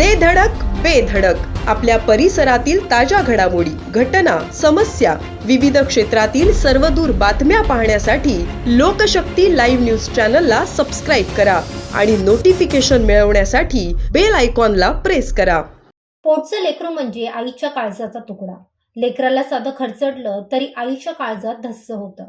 दे धडक बेधडक आपल्या परिसरातील ताज्या घडामोडी घटना समस्या विविध क्षेत्रातील सर्वदूर बातम्या पाहण्यासाठी लोकशक्ती लाईव्ह न्यूज चॅनलला सबस्क्राईब करा आणि नोटिफिकेशन मिळवण्यासाठी बेल आयकॉनला प्रेस करा. पोटचं लेकरू म्हणजे आईच्या काळजाचा तुकडा. लेकराला साधं खर्चडलं तरी आईच्या काळजात धस्स होतं.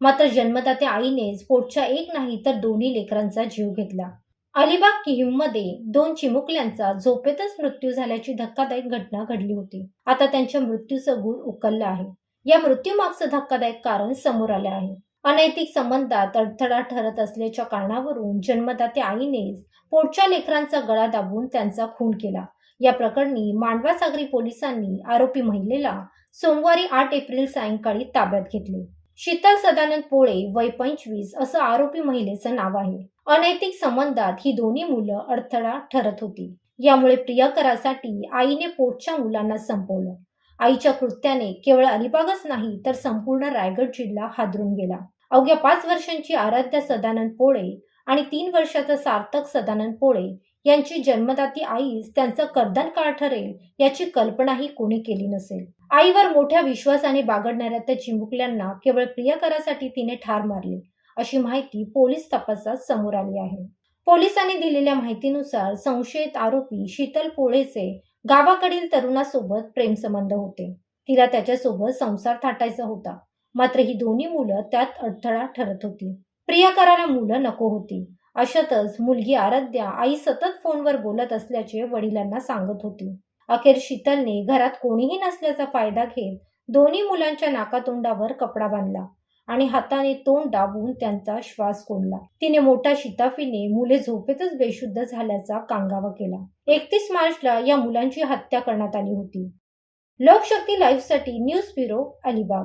मात्र जन्मदात्या आईनेच पोटच्या एक नाही तर दोन्ही लेकरांचा जीव घेतला. अलिबाग किहिममध्ये दोन चिमुकल्यांचा झोपेतच मृत्यू झाल्याची धक्कादायक घटना घडली होती. आता त्यांच्या मृत्यूचं गुण उकललं आहे. या मृत्यूमागचं धक्कादायक कारण समोर आलं आहे. अनैतिक संबंधात अडथळा ठरत असल्याच्या कारणावरून जन्मदात्या आईनेच पोटच्या लेकरांचा गळा दाबून त्यांचा खून केला. या प्रकरणी मांडवा सागरी पोलिसांनी आरोपी महिलेला सोमवारी आठ एप्रिल सायंकाळी ताब्यात घेतले. शीतल सदानंद पोळे वय पंचवीस असं आरोपी महिलेचं नाव आहे. अनैतिक संबंधात ही दोन्ही मुलं अडथळा ठरत होती. यामुळे प्रियकरासाठी आईने पोटच्या मुलांना संपवलं. आईच्या कृत्याने केवळ अलिबागच नाही तर संपूर्ण रायगड जिल्हा हादरून गेला. अवघ्या पाच वर्षांची आराध्या सदानंद पोळे आणि तीन वर्षाचा सार्थक सदानंद पोळे यांची जन्मदाती आईच त्यांचं कर्दन काळ ठरेल याची कल्पनाही कोणी केली नसेल. आईवर मोठ्या विश्वासाने बागडणाऱ्या त्या चिमुकल्यांना केवळ प्रियकरासाठी तिने ठार मारले अशी माहिती पोलीस तपासात समोर आली आहे. पोलिसांनी दिलेल्या माहितीनुसार संशयित आरोपी शीतल पोळेचे गावाकडील तरुणासोबत प्रेमसंबंध होते. तिला त्याच्यासोबत संसार थाटायचा होता मात्र ही दोन्ही मुलं त्यात अडथळा ठरत होती. प्रियकराला मुलं नको होती. अशातच मुलगी आराध्या आई सतत फोनवर बोलत असल्याचे वडिलांना सांगत होती. अखेर शीतलने घरात कोणीही नसल्याचा फायदा घेत दोन्ही मुलांच्या नाकातोंडावर कपडा बांधला आणि हाताने तोंड दाबून त्यांचा श्वास कोंडला. तिने मोठ्या शिताफीने मुले झोपेतच बेशुद्ध झाल्याचा कांगावा केला. एकतीस मार्चला या मुलांची हत्या करण्यात आली होती. लोकशक्ती लाईव्हसाठी न्यूज ब्युरो अलिबाग.